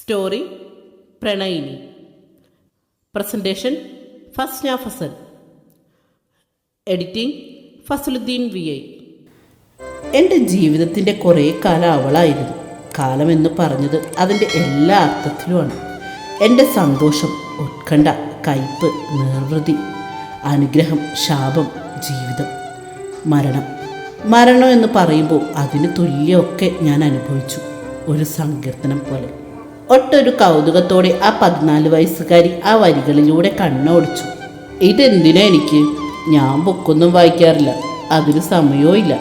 Story പ്രണയിനി. Presentation Fasna Fasal editing Fasaluddeen V I. എന്റെ ജീവിതത്തിന്റെ കുറേ കാലം അവളായിരുന്നു കാലമെന്ന് പറഞ്ഞത് അതിന്റെ എല്ലാ അർത്ഥത്തിലുമാണ്. എന്റെ സന്തോഷം ഉത്കണ്ഠ കയ്പ് നിർവൃതി അനുഗ്രഹം ശാപം ജീവിതം. മരണം. മരണം എന്ന് പറയുമ്പോൾ അതിന് തുല്യമൊക്കെ ഞാൻ അനുഭവിച്ചു. ഒരു സങ്കീർത്തനം പോലെ. ഒട്ടൊരു കൗതുകത്തോടെ ആ പതിനാല് വയസ്സുകാരി ആ വരികളിലൂടെ കണ്ണോടിച്ചു. ഇതെന്തിനാ എനിക്ക്? ഞാൻ ബുക്കൊന്നും വായിക്കാറില്ല. അതിന് സമയവും ഇല്ല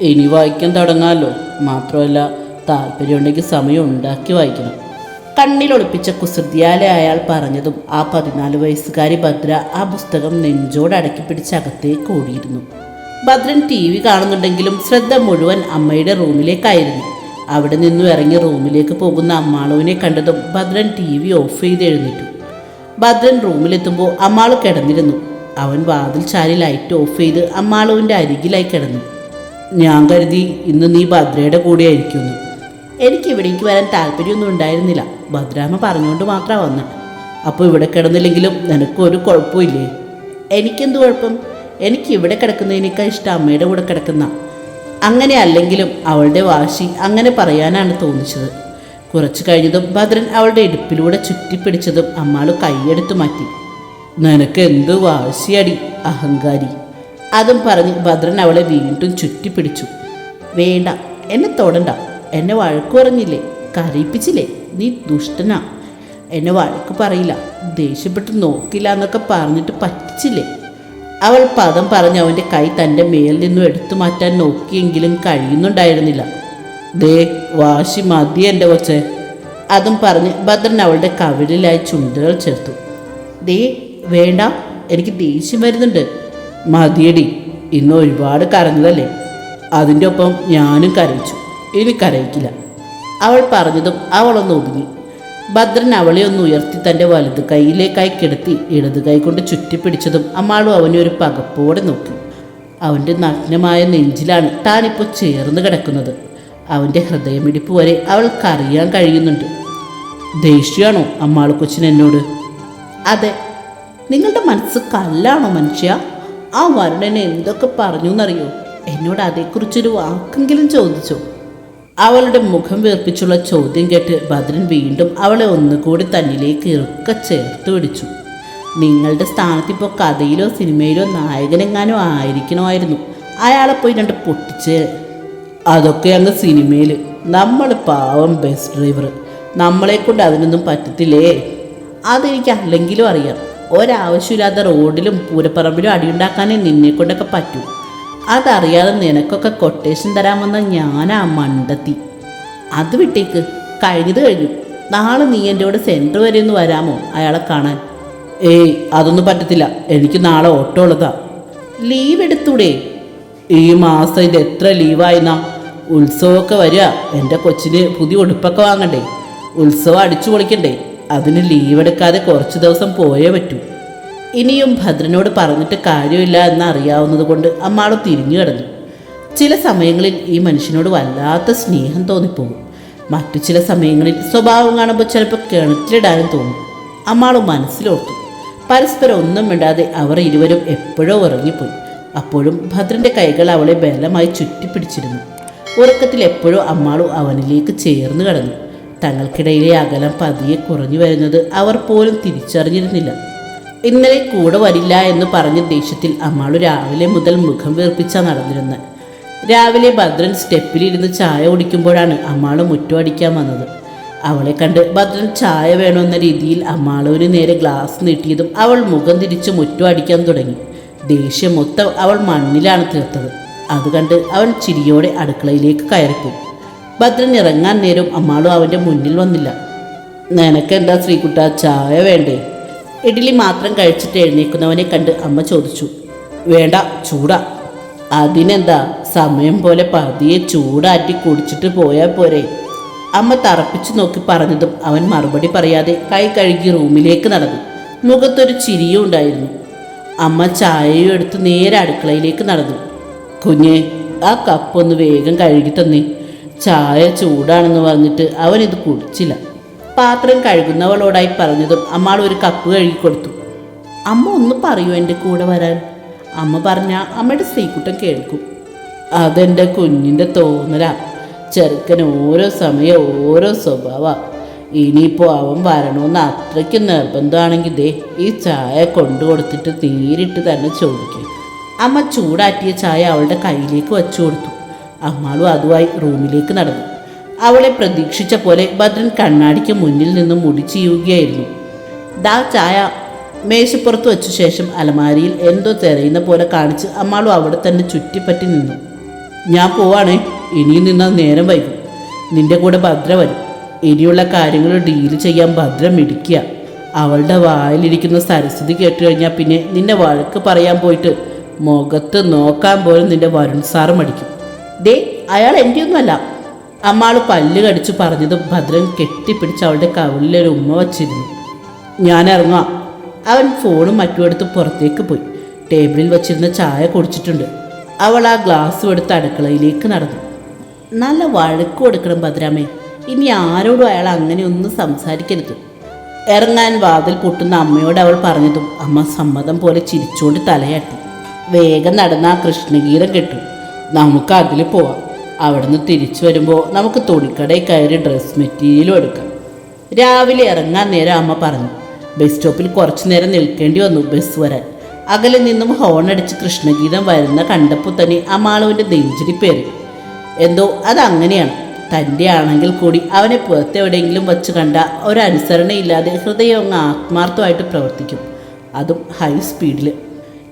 ഇനി വായിക്കാൻ തുടങ്ങാമല്ലോ മാത്രമല്ല താല്പര്യമുണ്ടെങ്കിൽ സമയം ഉണ്ടാക്കി വായിക്കണം. കണ്ണിലൊളിപ്പിച്ച കുസൃതിയാലെ അയാൾ പറഞ്ഞതും ആ പതിനാല് വയസ്സുകാരി ഭദ്ര ആ പുസ്തകം നെഞ്ചോട് പിടിച്ച് അകത്തേക്ക് ഓടിയിരുന്നു. ഭദ്രൻ ടി വി കാണുന്നുണ്ടെങ്കിലും ശ്രദ്ധ മുഴുവൻ അമ്മയുടെ റൂമിലേക്കായിരുന്നു. അവിടെ നിന്നും ഇറങ്ങി റൂമിലേക്ക് പോകുന്ന അമ്മാളുവിനെ കണ്ടതും ഭദ്രൻ ടി വി ഓഫ് ചെയ്ത് എഴുന്നേറ്റു. ഭദ്രൻ റൂമിലെത്തുമ്പോൾ അമ്മാൾ കിടന്നിരുന്നു. അവൻ വാതിൽ ചാരി ലൈറ്റ് ഓഫ് ചെയ്ത് അമ്മാളുവിന്റെ അരികിലായി കിടന്നു. ഞാൻ കരുതി ഇന്ന് നീ ഭദ്രയുടെ കൂടെ ആയിരിക്കുമെന്ന് എനിക്ക് ഇവിടേക്ക് വരാൻ താല്പര്യമൊന്നും ഉണ്ടായിരുന്നില്ല ഭദ്രാമ്മ പറഞ്ഞുകൊണ്ട് മാത്രമാണ് വന്നത് അപ്പോൾ ഇവിടെ കിടന്നില്ലെങ്കിലും നിനക്ക് ഒരു കുഴപ്പമില്ലേ? എനിക്കെന്ത് കുഴപ്പം? എനിക്ക് ഇവിടെ കിടക്കുന്നതിനേക്കാൾ ഇഷ്ടം അമ്മയുടെ കൂടെ കിടക്കുന്ന അങ്ങനെ അല്ലെങ്കിലും അവളുടെ വാശി അങ്ങനെ പറയാനാണ് തോന്നിച്ചത്. കുറച്ചു കഴിഞ്ഞതും ഭദ്രൻ അവളുടെ ഇടുപ്പിലൂടെ ചുറ്റിപ്പിടിച്ചതും അമ്മാൾ കൈയെടുത്തു മാറ്റി. നിനക്ക് എന്തു വാശിയടി അഹങ്കാരി? അതും പറഞ്ഞ് ഭദ്രൻ അവളെ വീണ്ടും ചുറ്റിപ്പിടിച്ചു. വേണ്ട എന്നെ തൊടണ്ട. എന്നെ വഴക്ക് പറഞ്ഞില്ലേ? കരയിപ്പിച്ചില്ലേ? നീ ദുഷ്ടനാ. എന്നെ വഴക്ക് പറയില്ല. ദേഷ്യപ്പെട്ട് നോക്കില്ല എന്നൊക്കെ പറഞ്ഞിട്ട് പറ്റിച്ചില്ലേ? അവൾ പദം പറഞ്ഞ് അവന്റെ കൈ തന്റെ മേൽ നിന്നും എടുത്തു മാറ്റാൻ നോക്കിയെങ്കിലും കഴിയുന്നുണ്ടായിരുന്നില്ല. ദേ വാശി മതി എന്റെ കൊച്ചെ. അതും പറഞ്ഞ് ഭദ്രൻ അവളുടെ കവിളിലായി ചുണ്ടുകൾ ചേർത്തു. ദേ വേണ്ട എനിക്ക് ദേഷ്യം വരുന്നുണ്ട്. മതിയടി ഇന്ന് ഒരുപാട് കരഞ്ഞതല്ലേ? അതിന്റെ ഒപ്പം ഞാനും കരയിച്ചു. ഇനി കരയിക്കില്ല. അവൾ പറഞ്ഞതും അവളൊന്ന് ഒതുങ്ങി. ഭദ്രൻ അവളെ ഒന്ന് ഉയർത്തി തന്റെ വലത് കൈയിലേക്കായി കിടത്തി ഇടത് കൊണ്ട് ചുറ്റിപ്പിടിച്ചതും അമ്മാളും അവനെ ഒരു പകപ്പോടെ നോക്കി. അവന്റെ നഗ്നമായ നെഞ്ചിലാണ് താനിപ്പോൾ ചേർന്ന് കിടക്കുന്നത്. അവന്റെ ഹൃദയമിടിപ്പ് വരെ അവൾക്കറിയാൻ കഴിയുന്നുണ്ട്. ദേഷ്യമാണോ അമ്മാൾ കൊച്ചിൻ എന്നോട്? അതെ. നിങ്ങളുടെ മനസ്സ് കല്ലാണോ മനുഷ്യ? ആ വരുണനെ എന്തൊക്കെ പറഞ്ഞു എന്നറിയോ എന്നോട് അതേക്കുറിച്ചൊരു വാക്കെങ്കിലും ചോദിച്ചോ? അവളുടെ മുഖം വീർപ്പിച്ചുള്ള ചോദ്യം കേട്ട് ഭദ്രൻ വീണ്ടും അവളെ ഒന്നുകൂടി തന്നിലേക്ക് ഇറുക്ക ചേർത്ത് പിടിച്ചു. നിങ്ങളുടെ സ്ഥാനത്ത് ഇപ്പോൾ കഥയിലോ സിനിമയിലോ നായകനെങ്ങാനോ ആയിരിക്കണമായിരുന്നു. അയാളെ പോയി രണ്ട് പൊട്ടിച്ച് അതൊക്കെ അങ്ങ് സിനിമയിൽ നമ്മൾ പാവം ബസ് ഡ്രൈവർ നമ്മളെ കൊണ്ട് അതിനൊന്നും പറ്റത്തില്ലേ? അതെനിക്ക് അല്ലെങ്കിലും അറിയാം. ഒരാവശ്യമില്ലാത്ത റോഡിലും പൂരപ്പറമ്പിലും അടിയുണ്ടാക്കാനേ നിന്നെ കൊണ്ടൊക്കെ പറ്റൂ. അതറിയാതെ നിനക്കൊക്കെ കൊട്ടേഷൻ തരാമെന്ന ഞാനാ മണ്ടത്തി. അത് വിട്ടേക്ക്. കഴിഞ്ഞത് കഴിഞ്ഞു. നാളെ നീ എന്റെ കൂടെ സെന്റർ വരെ ഒന്ന് വരാമോ? അയാളെ കാണാൻ. ഏയ് അതൊന്നും പറ്റത്തില്ല. എനിക്ക് നാളെ ഓട്ടോ ഉള്ളതാ. ലീവ് എടുത്തൂടെ? ഈ മാസം ഇത് എത്ര ലീവായിന്നാ ഉത്സവമൊക്കെ വരിക. എന്റെ കൊച്ചിന് പുതിയ ഉടുപ്പൊക്കെ വാങ്ങണ്ടേ? ഉത്സവം അടിച്ചു പൊളിക്കണ്ടേ അതിന് ലീവ് എടുക്കാതെ കുറച്ച് ദിവസം പോയേ പറ്റൂ. ഇനിയും ഭദ്രനോട് പറഞ്ഞിട്ട് കാര്യമില്ല എന്നറിയാവുന്നത് കൊണ്ട് അമ്മാൾ തിരിഞ്ഞു കിടന്നു. ചില സമയങ്ങളിൽ ഈ മനുഷ്യനോട് വല്ലാത്ത സ്നേഹം തോന്നിപ്പോകും. മറ്റു ചില സമയങ്ങളിൽ സ്വഭാവം കാണുമ്പോൾ ചിലപ്പോൾ കിണറ്റിലിടാനും തോന്നും. അമ്മാൾ മനസ്സിലോർത്തു. പരസ്പരം ഒന്നും മിണ്ടാതെ അവർ ഇരുവരും എപ്പോഴോ ഉറങ്ങിപ്പോയി. അപ്പോഴും ഭദ്രന്റെ കൈകൾ അവളെ ബലമായി ചുറ്റിപ്പിടിച്ചിരുന്നു. ഉറക്കത്തിൽ എപ്പോഴോ അമ്മാളു അവനിലേക്ക് ചേർന്ന് കടന്നു. തങ്ങൾക്കിടയിലെ അകലം പതിയെ കുറഞ്ഞു വരുന്നത് അവർ പോലും തിരിച്ചറിഞ്ഞിരുന്നില്ല. ഇന്നലെ കൂടെ വരില്ല എന്ന് പറഞ്ഞ ദേഷ്യത്തിൽ അമ്മാളു രാവിലെ മുതൽ മുഖം വീർപ്പിച്ചാ നടന്നിരുന്നത് രാവിലെ ഭദ്രൻ സ്റ്റെപ്പിലിരുന്ന് ചായ കുടിക്കുമ്പോഴാണ് അമ്മാൾ മുറ്റം അടിക്കാൻ വന്നത്. അവളെ കണ്ട് ഭദ്രൻ ചായ വേണമെന്ന രീതിയിൽ അമ്മാളൊരു നേരെ ഗ്ലാസ് നീട്ടിയതും അവൾ മുഖം തിരിച്ച് മുറ്റം അടിക്കാൻ തുടങ്ങി. ദേഷ്യം മൊത്തം അവൾ മണ്ണിലാണ് തീർത്തത്. അത് കണ്ട് അവൻ ചിരിയോടെ അടുക്കളയിലേക്ക് കയറിപ്പോയി. ഭദ്രൻ ഇറങ്ങാൻ നേരം അമ്മാളും അവന്റെ മുന്നിൽ വന്നില്ല. നിനക്കെന്താ ശ്രീകുട്ട ചായ വേണ്ടേ? ഇഡ്ഡലി മാത്രം കഴിച്ചിട്ട് എഴുന്നേക്കുന്നവനെ കണ്ട് അമ്മ ചോദിച്ചു വേണ്ട ചൂടാ. അതിനെന്താ? സമയം പോലെ പതിയെ ചൂടാറ്റി കുടിച്ചിട്ട് പോയാൽ പോരെ. അമ്മ തറപ്പിച്ചു നോക്കി പറഞ്ഞതും അവൻ മറുപടി പറയാതെ കൈ കഴുകി റൂമിലേക്ക് നടന്നു. മുഖത്തൊരു ചിരിയും ഉണ്ടായിരുന്നു. അമ്മ ചായയും എടുത്ത് നേരെ അടുക്കളയിലേക്ക് നടന്നു. കുഞ്ഞെ ആ കപ്പൊന്ന് വേഗം കഴുകി തന്നേ. ചായ ചൂടാണെന്ന് പറഞ്ഞിട്ട് അവൻ ഇത് കുടിച്ചില്ല. പാത്രം കഴുകുന്നവളോടായി പറഞ്ഞതും അമ്മാൾ ഒരു കപ്പ് കഴുകി കൊടുത്തു. അമ്മ ഒന്ന് പറയൂ എന്റെ കൂടെ വരാൻ. അമ്മ പറഞ്ഞ അമ്മയുടെ സ്ത്രീക്കുട്ടം കേൾക്കും. അതെന്റെ കുഞ്ഞിന്റെ തോന്നലാ. ചെറുക്കൻ ഓരോ സമയം ഓരോ സ്വഭാവ. ഇനിയിപ്പോൾ അവൻ വരണമെന്ന് അത്രയ്ക്ക് നിർബന്ധമാണെങ്കിൽ ദേ ഈ ചായ കൊണ്ടു കൊടുത്തിട്ട് നേരിട്ട് തന്നെ ചോദിക്കും. അമ്മ ചൂടാറ്റിയ ചായ അവളുടെ കയ്യിലേക്ക് വെച്ചു കൊടുത്തു. അമ്മാളും അതുമായി റൂമിലേക്ക് നടന്നു. അവളെ പ്രതീക്ഷിച്ച പോലെ ഭദ്രൻ കണ്ണാടിക്ക് മുന്നിൽ നിന്നും മുടി ചെയ്യുകയായിരുന്നു ദാ ചായ. മേശപ്പുറത്ത് വെച്ച ശേഷം അലമാരിയിൽ എന്തോ തിരയുന്ന പോലെ കാണിച്ച് അമ്മാളും അവിടെ തന്നെ ചുറ്റിപ്പറ്റി നിന്നു. ഞാൻ പോവാണേ. ഇനിയും നിന്നാൽ നേരം വൈകും. നിന്റെ കൂടെ ഭദ്ര വരും. ഇനിയുള്ള കാര്യങ്ങൾ ഡീൽ ചെയ്യാൻ ഭദ്ര മിടിക്കുക അവളുടെ വായിലിരിക്കുന്ന സരസ്വതി കേട്ട് കഴിഞ്ഞാൽ പിന്നെ നിന്നെ വഴക്ക് പറയാൻ പോയിട്ട് മുഖത്ത് നോക്കാൻ പോലും നിന്റെ വരുൺ സാറ് മടിക്കും. ദേ അയാൾ എന്റെ ഒന്നുമല്ല അമ്മാൾ പല്ല് കടിച്ചു പറഞ്ഞതും ഭദ്രൻ കെട്ടിപ്പിടിച്ച് അവളുടെ കവിളിലൊരു ഉമ്മ വച്ചിരുന്നു. ഞാൻ ഇറങ്ങാം അവൻ ഫോണും മറ്റും എടുത്ത് പുറത്തേക്ക് പോയി. ടേബിളിൽ വച്ചിരുന്ന ചായ കുടിച്ചിട്ടുണ്ട്. അവൾ ആ ഗ്ലാസ് എടുത്ത് അടുക്കളയിലേക്ക് നടന്നു. നല്ല വഴക്ക് കൊടുക്കണം ഭദ്രാമേ. ഇനി ആരോടും അയാൾ അങ്ങനെയൊന്നും സംസാരിക്കരുത്. ഇറങ്ങാൻ വാതിൽ പൊട്ടുന്ന അമ്മയോട് അവൾ പറഞ്ഞതും അമ്മ സമ്മതം പോലെ ചിരിച്ചുകൊണ്ട് തലയാട്ടി. വേഗം നടന്ന ആ കൃഷ്ണഗീതം കെട്ടു. നമുക്ക് അതിൽ പോവാം. അവിടുന്ന് തിരിച്ചു വരുമ്പോൾ നമുക്ക് തുണിക്കടയിൽ കയറി ഡ്രസ് മെറ്റീരിയലും എടുക്കാം. രാവിലെ ഇറങ്ങാൻ നേരം അമ്മ പറഞ്ഞു ബസ് സ്റ്റോപ്പിൽ കുറച്ചു നേരം നിൽക്കേണ്ടി വന്നു ബസ് വരാൻ. അകലെ നിന്നും ഹോൺ അടിച്ച് കൃഷ്ണഗീതം വരുന്ന കണ്ടപ്പോൾ തന്നെ അമ്മാളുവിന്റെ പേര് എന്തോ അതങ്ങനെയാണ് തന്റെ ആണെങ്കിൽ കൂടി അവനെ പുറത്തെവിടെയെങ്കിലും വച്ച് കണ്ട ഒരനുസരണയില്ലാതെ ഹൃദയം അങ്ങ് ആത്മാർത്ഥമായിട്ട് പ്രവർത്തിക്കും. അതും ഹൈ സ്പീഡിൽ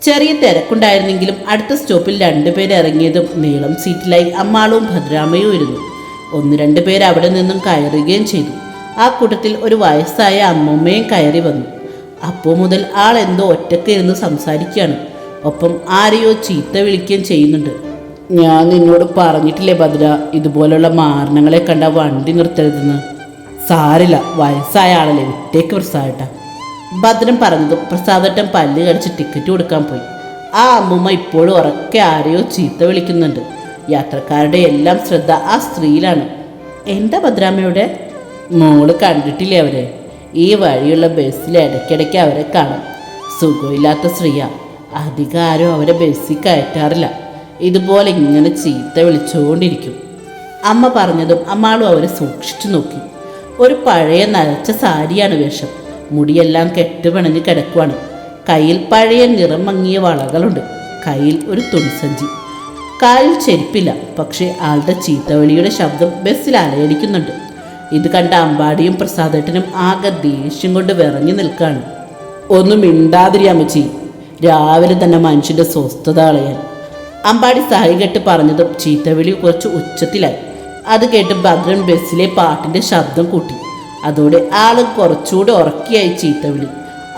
ചെറിയ തിരക്കുണ്ടായിരുന്നെങ്കിലും അടുത്ത സ്റ്റോപ്പിൽ രണ്ടുപേർ ഇറങ്ങിയതും നീളം സീറ്റിലായി അമ്മാളും ഭദ്രാമയും ഇരുന്നു. ഒന്ന് രണ്ട് പേര് അവിടെ നിന്നും കയറുകയും ചെയ്തു. ആ കൂട്ടത്തിൽ ഒരു വയസ്സായ അമ്മമ്മയും കയറി വന്നു. അപ്പോൾ മുതൽ ആൾ എന്തോ ഒറ്റയ്ക്ക് ഇരുന്ന് സംസാരിക്കുകയാണ്. ഒപ്പം ആരെയോ ചീത്ത വിളിക്കുകയും ചെയ്യുന്നുണ്ട്. ഞാൻ നിന്നോട് പറഞ്ഞിട്ടില്ലേ ഭദ്ര ഇതുപോലുള്ള മാരണങ്ങളെ കണ്ട വണ്ടി നിർത്തരുതെന്ന്? സാരില്ല വയസ്സായ ആളല്ലേ വിട്ടേക്ക് പ്രസാദട്ട ഭദ്രൻ പറഞ്ഞതും പ്രസാദട്ടൻ പല്ല് കടിച്ച് ടിക്കറ്റ് കൊടുക്കാൻ പോയി. ആ അമ്മൂമ്മ ഇപ്പോഴും ഉറക്കെ ആരെയോ ചീത്ത വിളിക്കുന്നുണ്ട്. യാത്രക്കാരുടെ എല്ലാം ശ്രദ്ധ ആ സ്ത്രീയിലാണ്. എന്താ ഭദ്രാമ്മയുടെ? മോൾ കണ്ടിട്ടില്ലേ അവരെ? ഈ വഴിയുള്ള ബസ്സിൽ ഇടയ്ക്കിടയ്ക്ക് അവരെ കാണും. സുഖമില്ലാത്ത സ്ത്രീയ. അധികം ആരും അവരെ ബസ്സിൽ കയറ്റാറില്ല. ഇതുപോലെ ഇങ്ങനെ ചീത്ത വിളിച്ചുകൊണ്ടിരിക്കും അമ്മ പറഞ്ഞതും അമ്മാളും അവരെ സൂക്ഷിച്ചു നോക്കി. ഒരു പഴയ നരച്ച സാരിയാണ് വേഷം. മുടിയെല്ലാം കെട്ടുപിണഞ്ഞ് കിടക്കുവാണ്. കയ്യിൽ പഴയ നിറം മങ്ങിയ വളകളുണ്ട്. കയ്യിൽ ഒരു തുണിസഞ്ചി. കാലിൽ ചെരുപ്പില്ല. പക്ഷേ ആളുടെ ചീത്തവിളിയുടെ ശബ്ദം ബസ്സിൽ അലയടിക്കുന്നുണ്ട് ഇത് കണ്ട അമ്പാടിയും പ്രസാദേട്ടനും ആകെ ദേഷ്യം കൊണ്ട് വിറഞ്ഞു നിൽക്കുകയാണ് ഒന്നും മിണ്ടാതിരി അമ്മച്ചി. രാവിലെ തന്നെ മനുഷ്യന്റെ സ്വസ്ഥത കളയാൻ അമ്പാടി സഹി കെട്ട് പറഞ്ഞതും ചീത്തവിളി കുറച്ച് ഉച്ചത്തിലായി. അത് കേട്ട് ഭദ്രൻ ബസ്സിലെ പാട്ടിന്റെ ശബ്ദം കൂട്ടി. അതോടെ ആൾ കുറച്ചുകൂടി ഉറക്കിയായി ചീത്ത വിളി.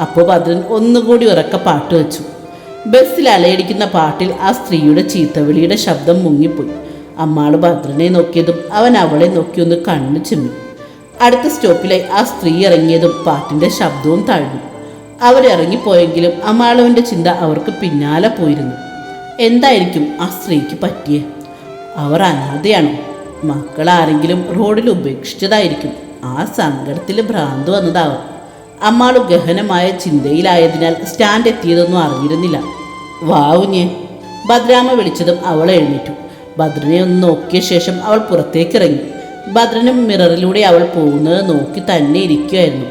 അപ്പോൾ ഭദ്രൻ ഒന്നുകൂടി ഉറക്ക പാട്ട് വെച്ചു. ബസ്സിൽ അലയടിക്കുന്ന പാട്ടിൽ ആ സ്ത്രീയുടെ ചീത്തവിളിയുടെ ശബ്ദം മുങ്ങിപ്പോയി. അമ്മാൾ ഭദ്രനെ നോക്കിയതും അവൻ അവളെ നോക്കിയൊന്ന് കണ്ണു ചിമ്മി. അടുത്ത സ്റ്റോപ്പിലായി ആ സ്ത്രീ ഇറങ്ങിയതും പാട്ടിന്റെ ശബ്ദവും താഴ്ന്നു അവരിറങ്ങിപ്പോയെങ്കിലും അമ്മാളവന്റെ ചിന്ത അവർക്ക് പിന്നാലെ പോയിരുന്നു. എന്തായിരിക്കും ആ സ്ത്രീക്ക് പറ്റിയേ? അവർ അനാഥയാണോ? മക്കളാരെങ്കിലും റോഡിൽ ഉപേക്ഷിച്ചതായിരിക്കും. ആ സങ്കടത്തിൽ ഭ്രാന്ത് വന്നതാവാം. അമ്മാളു ഗഹനമായ ചിന്തയിലായതിനാൽ സ്റ്റാൻഡ് എത്തിയതൊന്നും അറിഞ്ഞിരുന്നില്ല. വാവുഞ്ഞ് ഭദ്രാമ വിളിച്ചതും അവൾ എഴുന്നേറ്റു. ഭദ്രനെ ഒന്ന് നോക്കിയ ശേഷം അവൾ പുറത്തേക്കിറങ്ങി. ഭദ്രനും മിററിലൂടെ അവൾ പോകുന്നത് നോക്കി തന്നെ ഇരിക്കുമായിരുന്നു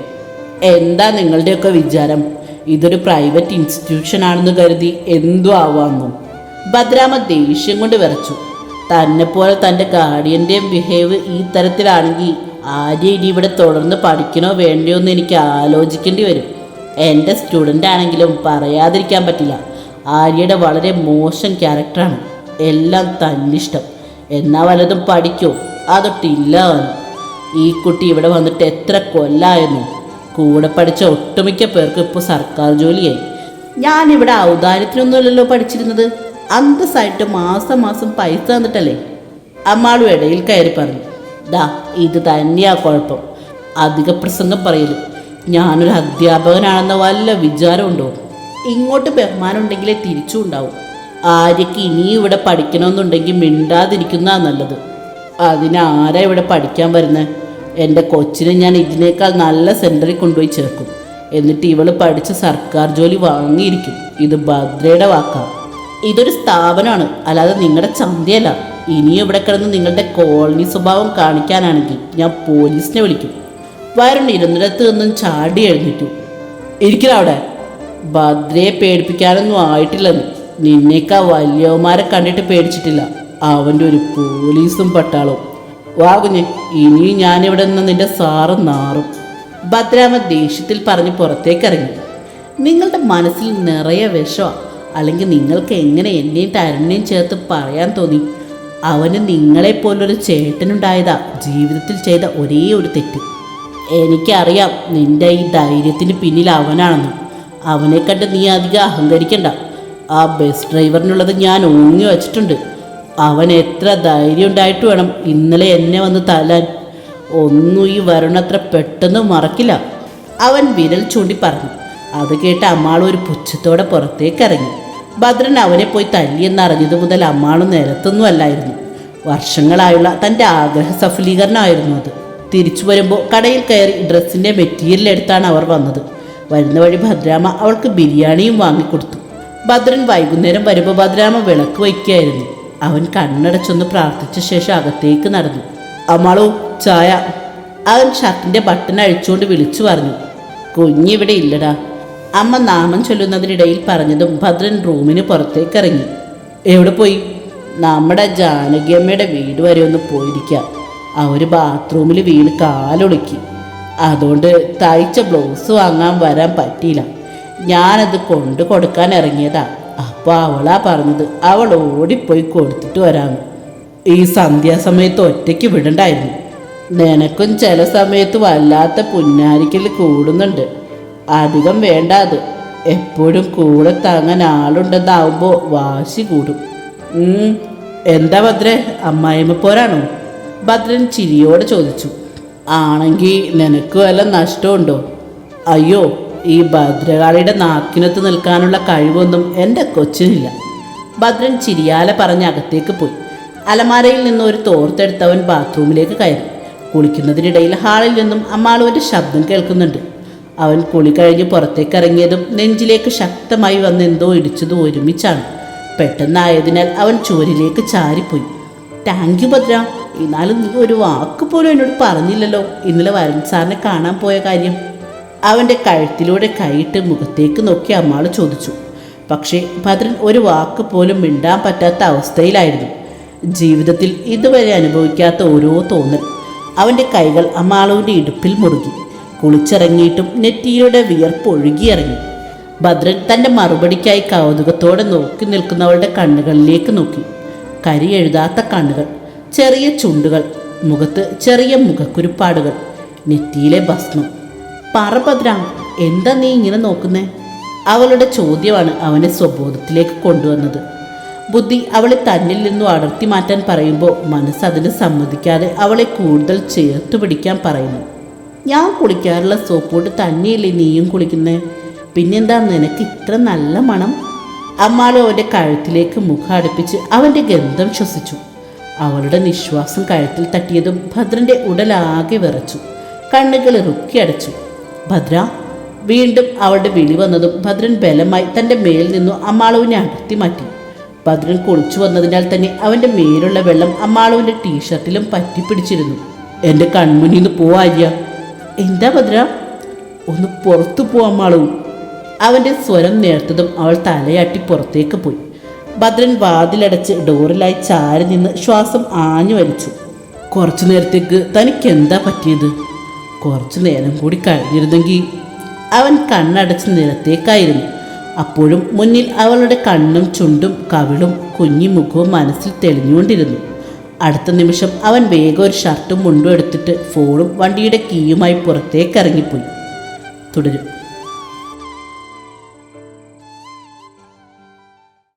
എന്താ നിങ്ങളുടെയൊക്കെ വിചാരം? ഇതൊരു പ്രൈവറ്റ് ഇൻസ്റ്റിറ്റ്യൂഷൻ ആണെന്ന് കരുതി എന്തു ആവാന്നു? ഭദ്രാമ ദേഷ്യം കൊണ്ട് വിറച്ചു. തന്നെ പോലെ തന്റെ ഗാർഡിയന്റെയും ബിഹേവ് ഈ തരത്തിലാണെങ്കിൽ ആര്യ ഇനി ഇവിടെ തുടർന്ന് പഠിക്കണോ വേണ്ടയോ എന്ന് എനിക്ക് ആലോചിക്കേണ്ടി വരും. എന്റെ സ്റ്റുഡന്റ് ആണെങ്കിലും പറയാതിരിക്കാൻ പറ്റില്ല. ആര്യയുടെ വളരെ മോശം ക്യാരക്ടറാണ് എല്ലാം തന്നിഷ്ടം എന്നാ വല്ലതും പഠിക്കോ? അതൊട്ടില്ല. ഈ കുട്ടി ഇവിടെ വന്നിട്ട് എത്ര കൊല്ലായിരുന്നു കൂടെ പഠിച്ച ഒട്ടുമിക്ക പേർക്കും ഇപ്പോൾ സർക്കാർ ജോലിയായി. ഞാനിവിടെ ഔദാര്യത്തിനൊന്നുമല്ലല്ലോ പഠിച്ചിരുന്നത്. അന്തസ്സായിട്ട് മാസം മാസം പൈസ തന്നിട്ടല്ലേ? അമ്മാളും ഇടയിൽ കയറി പറഞ്ഞു ദാ ഇത് തന്നെയാ കുഴപ്പം. അധിക പ്രസംഗം പറയൽ. ഞാനൊരു അധ്യാപകനാണെന്ന വല്ല വിചാരമുണ്ടോ? ഇങ്ങോട്ട് ബഹുമാനം ഉണ്ടെങ്കിലേ തിരിച്ചും ഉണ്ടാവും. ആര്യക്ക് ഇനി ഇവിടെ പഠിക്കണമെന്നുണ്ടെങ്കിൽ മിണ്ടാതിരിക്കുന്നതാ നല്ലത്. അതിനാരാ ഇവിടെ പഠിക്കാൻ വരുന്നത് എന്റെ കൊച്ചിനെ ഞാൻ ഇതിനേക്കാൾ നല്ല സെന്ററിൽ കൊണ്ടുപോയി ചേർക്കും. എന്നിട്ട് ഇവൾ പഠിച്ച സർക്കാർ ജോലി വാങ്ങിയിരിക്കും. ഇത് ഭദ്രയുടെ വാക്കാം. ഇതൊരു സ്ഥാപനമാണ്. അല്ലാതെ നിങ്ങളുടെ ചന്തയല്ല. ഇനിയും ഇവിടെ കിടന്ന് നിങ്ങളുടെ കോളനി സ്വഭാവം കാണിക്കാനാണെങ്കിൽ ഞാൻ പോലീസിനെ വിളിക്കും. വയറുണ്ട് ഇരുന്നിടത്ത് നിന്നും ചാടി എഴുന്നേറ്റു. ഇരിക്കല അവിടെ. ഭദ്രയെ പേടിപ്പിക്കാനൊന്നും ആയിട്ടില്ലെന്ന്. നിന്നേക്കാ വലിയവന്മാരെ കണ്ടിട്ട് പേടിച്ചിട്ടില്ല. അവന്റെ ഒരു പോലീസും പട്ടാളവും. വാ കുഞ്ഞ് ഇനിയും ഞാനിവിടെ നിന്ന് നിന്റെ സാറ് നാറും. ഭദ്രാമ ദേഷ്യത്തിൽ പറഞ്ഞ് പുറത്തേക്കിറങ്ങി നിങ്ങളുടെ മനസ്സിൽ നിറയെ വിഷമാണ് അല്ലെങ്കിൽ നിങ്ങൾക്ക് എങ്ങനെ എന്നെയും തരുണിനെയും ചേർത്ത് പറയാൻ തോന്നി. അവന് നിങ്ങളെപ്പോലൊരു ചേട്ടനുണ്ടായതാ ജീവിതത്തിൽ ചെയ്ത ഒരേ ഒരു തെറ്റ്. എനിക്കറിയാം നിന്റെ ഈ ധൈര്യത്തിന് പിന്നിൽ അവനാണെന്ന്. അവനെ കണ്ട് നീ അധികം അഹങ്കരിക്കണ്ട. ആ ബസ് ഡ്രൈവറിനുള്ളത് ഞാൻ ഓങ്ങി വച്ചിട്ടുണ്ട്. അവൻ എത്ര ധൈര്യം ഉണ്ടായിട്ട് വേണം ഇന്നലെ എന്നെ വന്ന് തലാൻ ഒന്നും ഈ വരുണത്ര പെട്ടെന്ന് മറക്കില്ല. അവൻ വിരൽ ചൂണ്ടി പറഞ്ഞു. അത് കേട്ട് അമ്മാൾ ഒരു പുച്ഛത്തോടെ പുറത്തേക്ക് ഇറങ്ങി. ഭദ്രൻ അവനെ പോയി തല്ലിയെന്നറിഞ്ഞതു മുതൽ അമ്മാളും നിരത്തൊന്നും അല്ലായിരുന്നു വർഷങ്ങളായുള്ള തന്റെ ആഗ്രഹ സഫലീകരണമായിരുന്നു അത്. തിരിച്ചു വരുമ്പോൾ കടയിൽ കയറി ഡ്രസ്സിന്റെ മെറ്റീരിയൽ എടുത്താണ് അവർ വന്നത്. വരുന്ന വഴി ഭദ്രാമ അവൾക്ക് ബിരിയാണിയും വാങ്ങിക്കൊടുത്തു. ഭദ്രൻ വൈകുന്നേരം വരുമ്പോൾ ഭദ്രാമ വിളക്ക് വയ്ക്കുകയായിരുന്നു അവൻ കണ്ണടച്ചൊന്ന് പ്രാർത്ഥിച്ച ശേഷം അകത്തേക്ക് നടന്നു. അമ്മാളോ ചായ. അവൻ ഷർട്ടിന്റെ ബട്ടൺ അഴിച്ചുകൊണ്ട് വിളിച്ചു പറഞ്ഞു. കുഞ്ഞിവിടെ ഇല്ലടാ. അമ്മ നാമം ചൊല്ലുന്നതിനിടയിൽ പറഞ്ഞതും ഭദ്രൻ റൂമിന് പുറത്തേക്ക് ഇറങ്ങി എവിടെ പോയി? നമ്മുടെ ജാനകിയമ്മയുടെ വീട് വരെ ഒന്ന് പോയിരിക്കാം. അവർ ബാത്റൂമിൽ വീണ് കാലൊളുക്കി അതുകൊണ്ട് തയ്ച്ച ബ്ലൗസ് വാങ്ങാൻ വരാൻ പറ്റിയില്ല. ഞാനത് കൊണ്ട് കൊടുക്കാൻ ഇറങ്ങിയതാ. അപ്പോൾ അവളാ പറഞ്ഞത്. അവൾ ഓടിപ്പോയി കൊടുത്തിട്ട് വരാമെന്ന് ഈ സന്ധ്യാസമയത്ത് ഒറ്റയ്ക്ക് വിടണ്ടായിരുന്നു. നിനക്കും ചില സമയത്ത് വല്ലാത്ത പുന്നാരിക്കൽ കൂടുന്നുണ്ട്. അധികം വേണ്ട അത് എപ്പോഴും കൂടെ താങ്ങാൻ ആളുണ്ടെന്നാവുമ്പോൾ വാശി കൂടും. എന്താ ഭദ്രേ? അമ്മായിമ്മ പോരാണോ? ഭദ്രൻ ചിരിയോടെ ചോദിച്ചു. ആണെങ്കിൽ നിനക്ക് വല്ല നഷ്ടമുണ്ടോ അയ്യോ ഈ ഭദ്രകാളിയുടെ നാക്കിനത്ത് നിൽക്കാനുള്ള കഴിവൊന്നും എന്റെ കൊച്ചിനില്ല. ഭദ്രൻ ചിരിയാലെ പറഞ്ഞ് അകത്തേക്ക് പോയി. അലമാരയിൽ നിന്ന് ഒരു തോർത്തെടുത്തവൻ ബാത്റൂമിലേക്ക് കയറി. കുളിക്കുന്നതിനിടയിൽ ഹാളിൽ നിന്നും അമ്മാളുവിന്റെ ശബ്ദം കേൾക്കുന്നുണ്ട്. അവൻ കുളി കഴിഞ്ഞ് പുറത്തേക്ക് ഇറങ്ങിയതും നെഞ്ചിലേക്ക് ശക്തമായി വന്ന് എന്തോ ഇടിച്ചതും ഒരുമിച്ചാണ്. പെട്ടെന്നായതിനാൽ അവൻ ചുവരിലേക്ക് ചാരിപ്പോയി. Thank you Bhadra. എന്നാലും നീ ഒരു വാക്ക് പോലും എന്നോട് പറഞ്ഞില്ലല്ലോ. ഇന്നലെ വരൻ സാറിനെ കാണാൻ പോയ കാര്യം. അവന്റെ കഴുത്തിലൂടെ കൈയിട്ട് മുഖത്തേക്ക് നോക്കി അമ്മാൾ ചോദിച്ചു. പക്ഷേ ഭദ്രൻ ഒരു വാക്ക് പോലും മിണ്ടാൻ പറ്റാത്ത അവസ്ഥയിലായിരുന്നു. ജീവിതത്തിൽ ഇതുവരെ അനുഭവിക്കാത്ത ഓരോ തോന്നൽ. അവന്റെ കൈകൾ അമ്മാളുവിന്റെ ഇടുപ്പിൽ മുറുകി. കുളിച്ചിറങ്ങിയിട്ടും നെറ്റിയിലൂടെ വിയർപ്പ് ഒഴുകിയിറങ്ങി. ഭദ്രൻ തന്റെ മറുപടിക്കായി കൗതുകത്തോടെ നോക്കി നിൽക്കുന്നവളുടെ കണ്ണുകളിലേക്ക് നോക്കി. കരി എഴുതാത്ത കണ്ണുകൾ ചെറിയ ചുണ്ടുകൾ മുഖത്ത് ചെറിയ മുഖക്കുരുപ്പാടുകൾ നെറ്റിയിലെ ഭസ്മം. പറ ഭദ്ര എന്താ നീ ഇങ്ങനെ നോക്കുന്നേ? അവളുടെ ചോദ്യമാണ് അവനെ സ്വബോധത്തിലേക്ക് കൊണ്ടുവന്നത്. ബുദ്ധി അവളെ തന്നിൽ നിന്നും അടർത്തി മാറ്റാൻ പറയുമ്പോൾ മനസ്സ് അതിന് സമ്മതിക്കാതെ അവളെ കൂടുതൽ ചേർത്ത് പിടിക്കാൻ പറയുന്നു. ഞാൻ കുളിക്കാറുള്ള സോപ്പോട്ട് തന്നെയല്ലേ നീയും കുളിക്കുന്നേ പിന്നെന്താ നിനക്ക് ഇത്ര നല്ല മണം? അമ്മാൾ അവന്റെ കഴുത്തിലേക്ക് മുഖം അടുപ്പിച്ച് അവന്റെ ഗന്ധം ശ്വസിച്ചു. അവളുടെ നിശ്വാസം കഴുത്തിൽ തട്ടിയതും ഭദ്രന്റെ ഉടലാകെ വിറച്ചു. കണ്ണുകൾ റുക്കി അടച്ചു. ഭദ്ര വീണ്ടും അവളുടെ വിളി വന്നതും ഭദ്രൻ ബലമായി തന്റെ മേൽ നിന്നും അമ്മാളുവിനെ അടർത്തി മാറ്റി. ഭദ്രൻ കുളിച്ചു വന്നതിനാൽ തന്നെ അവന്റെ മേലുള്ള വെള്ളം അമ്മാളുവിന്റെ ടീഷർട്ടിലും പറ്റിപ്പിടിച്ചിരുന്നു. എന്റെ കൺമുന്നിൽ നിന്ന് പോവാര്യ എന്താ ഭദ്ര? ഒന്ന് പുറത്തു പോവാമാളൂ അവന്റെ സ്വരം നേർത്തതും അവൾ തലയാട്ടി പുറത്തേക്ക് പോയി. ഭദ്രൻ വാതിലടച്ച് ഡോറിലായി ചാരി നിന്ന് ശ്വാസം ആഞ്ഞു വലിച്ചു. കുറച്ചു നേരത്തേക്ക് തനിക്ക് എന്താ പറ്റിയത്? കുറച്ചു നേരം കൂടി കഴിഞ്ഞിരുന്നെങ്കിൽ അവൻ കണ്ണടച്ച് നിലത്തേക്കായിരുന്നു. അപ്പോഴും മുന്നിൽ അവളുടെ കണ്ണും ചുണ്ടും കവിളും കുഞ്ഞി മുഖവും മനസ്സിൽ തെളിഞ്ഞുകൊണ്ടിരുന്നു. അടുത്ത നിമിഷം അവൻ വേഗം ഒരു ഷർട്ടും മുണ്ടും എടുത്തിട്ട് ഫോണും വണ്ടിയുടെ കീയുമായി പുറത്തേക്ക് ഇറങ്ങിപ്പോയി. തുടരും.